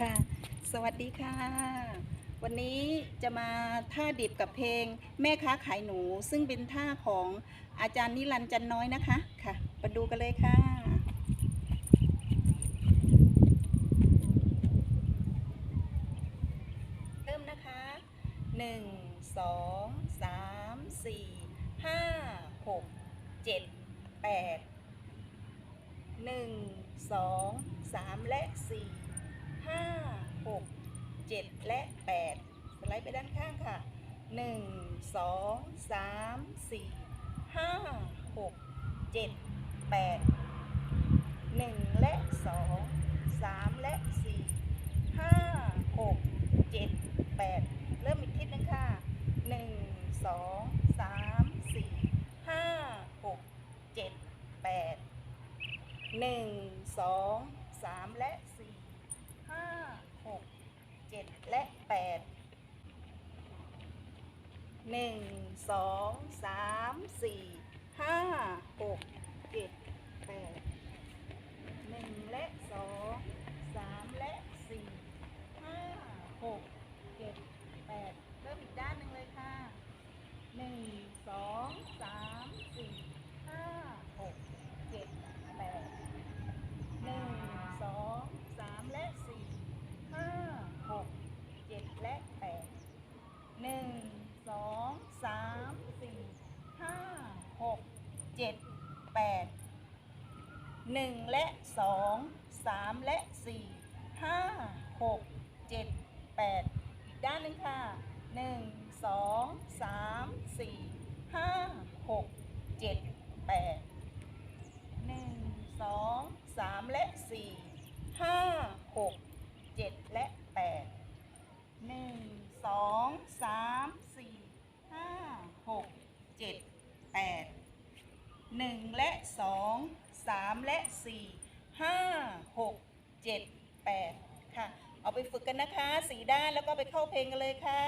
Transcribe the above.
ค่ะ สวัสดีค่ะ วันนี้จะมาท่าดิบกับเพลงแม่ค้าขายหนู ซึ่งเป็นท่าของอาจารย์นิรันดร์จันน้อยนะคะค่ะมาดูกันเลยค่ะเริ่มนะคะหนึ่งสองสามสี่ห้าหกเจ็ดแปดหนึ่งสองสามและสี่ ห้าหกเจ็ดและแปดสไลด์ไปด้านข้างค่ะหนึ่งสองสามสี่ห้าหกเจ็ดแปดหนึ่งและสองสามและสี่ห้าหกเจ็ดแปดเริ่มอีกทิศหนึงค่ะหนึ่งสองสามสี่ห้าหกเจ็ดแปดหนึ่งสองสามและสห้าหกเจ็ดและแปดหนึ่งสองสามสี่ห้าหกเจ็ดแปดหนึ่งและสองสามและสี่ห้าหกเจ็ดแปดเริ่มอีกด้านหนึ่งเลยค่ะหนึ่งสองสามสี่ห้าหกเจ็ดแปดหนึ่งสองสามและสี่ห้าหกเจ็ดและแปดหนึ่งสอง สามสี่ห้าหกเจ็ดแปดหนึ่งและสองสามและสี่ห้าหกเจ็ดแปดอีกด้านหนึ่งค่ะหนึ่งสองสามสี่ห้าหกเจ็ดแปดหนึ่งสองสามและสี่ห้าหกเจ็ดและแปดหนึ่งสองสาม 1 และ 2 3 และ 4 5 6 7 8 ค่ะ เอาไปฝึกกันนะคะ สีด้านแล้วก็ไปเข้าเพลงกันเลยค่ะ